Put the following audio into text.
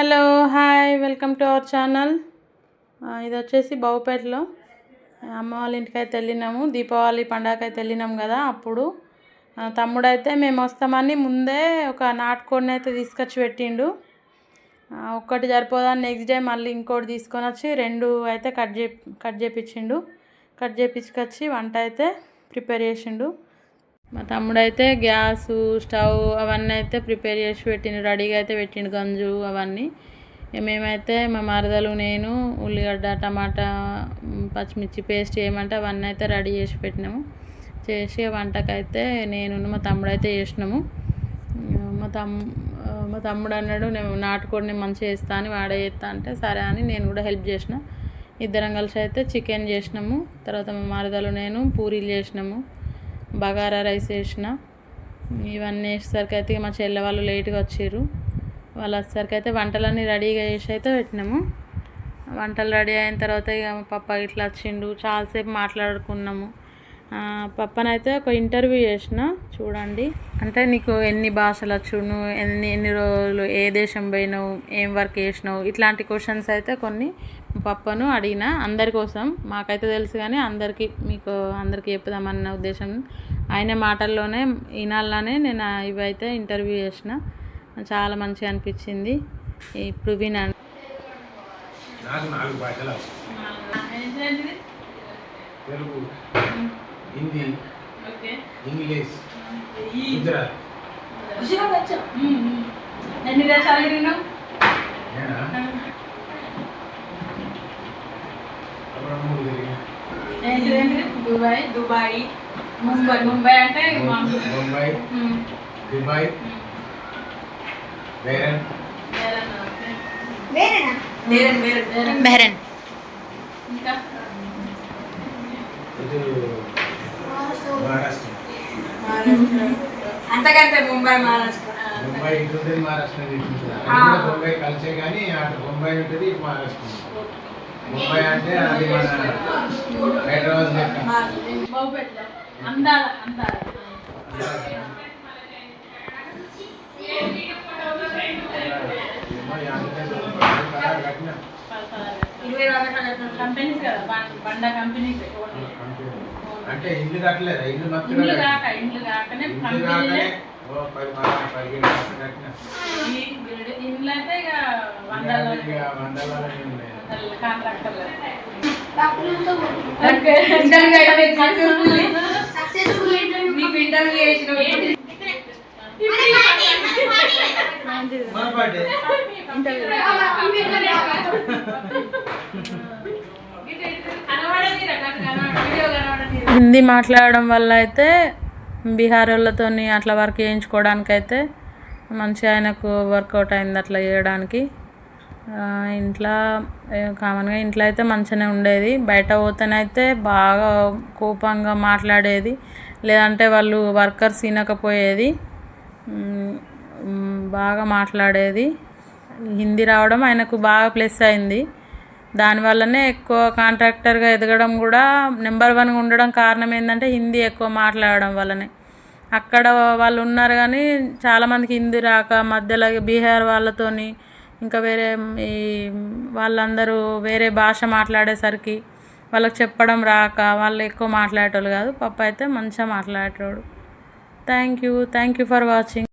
Hello hi welcome to our channel. ఇది వచ్చేసి బావుపేటలో. అమ్మ వాళ్ళ ఇంటికైతే వెళ్ళినాము దీపావళి పండగకైతే వెళ్ళినాం కదా అప్పుడు. తమ్ముడైతే మేము వస్తామని ముందే ఒక నాటుకోడిని అయితే తీసుకొచ్చి పెట్టిండు. ఒక్కటి సరిపోదని నెక్స్ట్ డే మళ్ళీ ఇంకోటి తీసుకొని వచ్చి రెండు అయితే కట్ చే కట్ చేపించిండు కట్ చేపించుకొచ్చి వంట అయితే ప్రిపేర్ చేసిండు. మా తమ్ముడైతే గ్యాసు స్టవ్ అవన్నీ అయితే ప్రిపేర్ చేసి పెట్టిండు. రెడీగా అయితే పెట్టిండు గంజు అవన్నీ. మేమైతే మా మరదలు నేను ఉల్లిగడ్డ టమాటా పచ్చిమిర్చి పేస్ట్ చేయమంటే అవన్నీ అయితే రెడీ చేసి పెట్టినాము. చేసి వంటకైతే నేను మా తమ్ముడు అయితే చేసినాము మా తమ్ మా తమ్ముడు అన్నాడు నేను నాటుకోడిని మంచిగా చేస్తా అని వాడే చేస్తా అంటే సరే అని నేను కూడా హెల్ప్ చేసిన. ఇద్దరం కలిసి అయితే చికెన్ చేసినాము. తర్వాత మా మరదలు నేను పూరీలు చేసినాము. బగారా రైస్ వేసిన ఇవన్నీ వేసేసరికి అయితే ఇక మా చెల్లె వాళ్ళు లేట్గా వచ్చారు వాళ్ళు వచ్చేసరికి అయితే వంటలన్నీ రెడీగా చేసి అయితే పెట్టినాము. వంటలు రెడీ అయిన తర్వాత ఇక పప్ప ఇట్లా వచ్చిండు. చాలాసేపు మాట్లాడుకున్నాము. పప్పనైతే ఒక ఇంటర్వ్యూ చేసిన చూడండి. అంటే నీకు ఎన్ని భాషలు వచ్చు నువ్వు ఎన్ని ఎన్ని రోజులు ఏ దేశం పోయినావు ఏం వర్క్ చేసినావు ఇట్లాంటి క్వశ్చన్స్ అయితే కొన్ని పప్పను అడిగిన అందరి కోసం. మాకైతే తెలుసు కానీ అందరికీ మీకు అందరికీ చెప్పుదామన్న ఉద్దేశం. ఆయన మాటల్లోనే వినాలనే నేను ఇవైతే ఇంటర్వ్యూ చేసిన. చాలా మంచిగా అనిపించింది. ఇప్పుడు వినండి. తెలుగు. హిందీ ఇంగ్లీష్ గుజరాత్ ఎన్ని దేశాలు తిరిగినావు నేనా అప్పుడు మూడు తిరిగిన ఏంటి ఏంటి దుబాయ్ దుబాయ్ ముంబై ముంబై అంటే మామూలు. ముంబై ఉమ్. దుబాయ్ బేరన్ వేరేనా? ఓకే. వేరే వేరే వేరే. బెహ్రెన్ Maharashtra. అంతకంటే ముంబై మహారాష్ట్ర ముంబై ఇటు ఉంటుంది మహారాష్ట్ర ముంబై కలిసే కానీ అటు ముంబై ఉంటుంది ఇటు మహారాష్ట్ర. ముంబై అంటే అది మన హైదరాబాద్ లెక్క. ఇరవై రోజుల కంపెనీస్ కదా బండ కంపెనీస్ అంటే ఇల్లు కట్టలేదా? ఇల్లు మొత్తం ఇండ్లు కాక ఇండ్లు కాకనే ఇల్లు కాకనే ఓ పది పదిహేడు లక్షలు కట్టినా. ఈ బిల్డ్- ఇండ్లు అయితే ఇక వందల. వందల కాంట్రాక్టర్లు. ఇంటర్వ్యూ చేసిన హిందీ మాట్లాడడం వల్ల అయితే బీహార్ అట్లా వర్క్ చేయించుకోవడానికి అయితే మంచిగా ఆయనకు వర్కౌట్ అయింది అట్లా చేయడానికి. ఇంట్లో కామన్గా ఇంట్లో అయితే మంచిగానే ఉండేది. బయట పోతేనైతే బాగా కోపంగా మాట్లాడేది. లేదంటే వాళ్ళు వర్కర్స్ వినకపోయేది. బాగా మాట్లాడేది. హిందీ రావడం ఆయనకు బాగా ప్లస్ అయింది. దానివల్లనే ఎక్కువ కాంట్రాక్టర్గా ఎదగడం కూడా నెంబర్ వన్గా ఉండడం కారణం ఏంటంటే హిందీ ఎక్కువ మాట్లాడడం వల్లనే. అక్కడ వాళ్ళు ఉన్నారు కానీ చాలామందికి హిందీ రాక మధ్యలో బీహార్ వాళ్ళతోని ఇంకా వేరే ఈ వాళ్ళందరూ వేరే భాష మాట్లాడేసరికి వాళ్ళకి చెప్పడం రాక వాళ్ళు ఎక్కువ మాట్లాడేటోళ్ళు కాదు పప్ప అయితే మంచిగా మాట్లాడేటోడు. Thank you thank you for watching